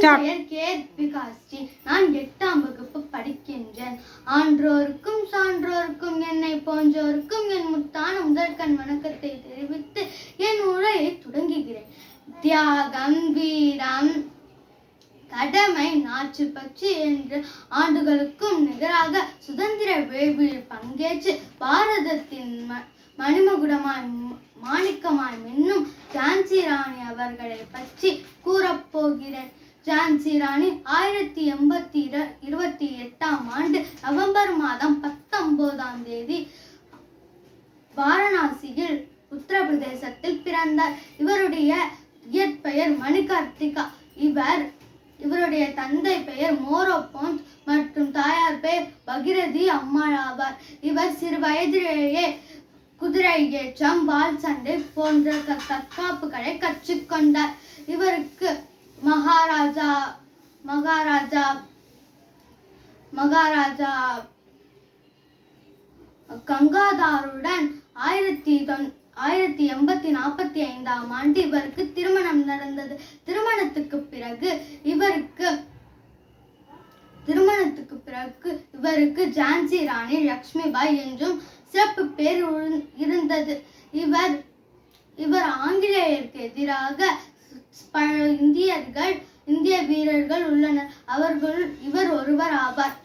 பெயர் கே. விகாஸ்ஜி நான் எட்டாம் வகுப்பு படிக்கின்றேன். ஆன்றோருக்கும் சான்றோருக்கும் என்னை போன்றோருக்கும் என் முத்தான முதற்கண் வணக்கத்தை தெரிவித்து என் உரையை தொடங்குகிறேன். தியாகம் வீரம் கடமை நாற்று பற்றி என்று ஆண்டுகளுக்கும் நிகராக சுதந்திர வேள்வியில் பங்கேற்று பாரதத்தின் ம- மணிமகுடமாய் மாணிக்கமாய் மின்னும் ஜான்சி ராணி அவர்களை பற்றி கூறப்போகிறேன். ஜான்சி ராணி ஆயிரத்தி எண்பத்தி இர இருபத்தி எட்டாம் ஆண்டு நவம்பர் மாதம் பத்தொன்பதாம் தேதி வாரணாசியில் உத்தரப்பிரதேசத்தில் பிறந்தார். இவருடைய இயற்பெயர் மணிகார்த்திகா. இவர் இவருடைய தந்தை பெயர் மோரோபோன்ஸ் மற்றும் தாயார் பெயர் பகிரதி அம்மாள் ஆவார். இவர் சிறு வயதிலேயே குதிரை ஏற்றம் வாள் சண்டை போன்ற தற்காப்புகளை கற்றுக்கொண்டார். இவருக்கு மகாராஜா மகாராஜா மகாராஜா கங்காதாருடன் ஆயிரத்தி தொன் ஆயிரத்தி எண்பத்தி நாற்பத்தி ஐந்தாம் ஆண்டு இவருக்கு திருமணம் நடந்தது. திருமணத்துக்கு பிறகு இவருக்கு திருமணத்துக்கு பிறகு இவருக்கு ஜான்சி ராணி லக்ஷ்மிபாய் என்றும் சிறப்பு பேர் இருந்தது. இவர் இவர் ஆங்கிலேயருக்கு எதிராக பல இந்தியர்கள் இந்திய வீரர்கள் உள்ளனர். அவர்கள் இவர் ஒருவர் ஆவார்.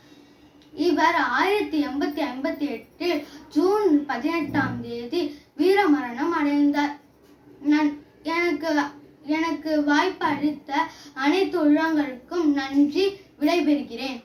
இவர் ஆயிரத்தி எண்பத்தி ஐம்பத்தி எட்டில் ஜூன் பதினெட்டாம் தேதி வீரமரணம் அடைந்தார். நான் எனக்கு எனக்கு வாய்ப்பு அளித்த அனைத்து உள்ளங்களுக்கும் நன்றி விடைபெறுகிறேன்.